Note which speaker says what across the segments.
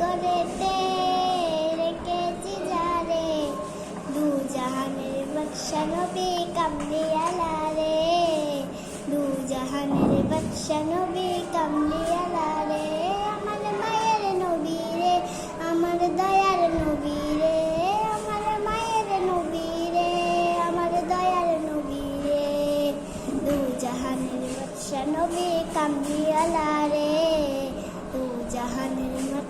Speaker 1: গড়েতে রেখেছি যারে দু জাহানের বৎসা নবী রে দু জাহানের নবী কামলিয়ালা রে আমার মায়ের নবী রে, আমার দয়ার নবী রে। আমার মায়ের নবী রে, আমার দয়ার নবী রে। দু জাহানের বৎসা নবী কামলিয়ালা রে দু জাহানের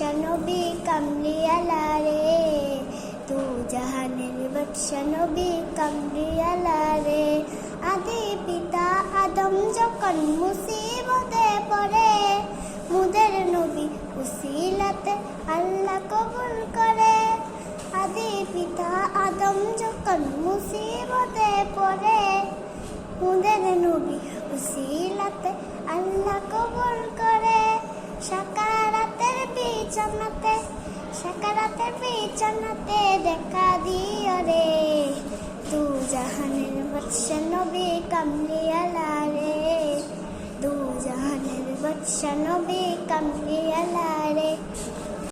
Speaker 1: বাদশা নবী কামলিয়ালা রে দু জাহানের বাদশা নবী কামলিয়ালা রে আদি পিতা আদম যখন মুসিবতে পড়ে মুদের নবী উসিলাতে আল্লাহ কবুল করে আদি পিতা আদম যখন মুসিবতে পড়ে মুদের নবী উসিলাতে আল্লাহ কবুল করে সাকারাতের বিছানাতে সাকারাতে বিছানাতে দেখা দিও রে তু জাহানের বৎসা নবী কামলিয়ালা রে দু জাহানের বৎসা নবী কামলিয়ালা রে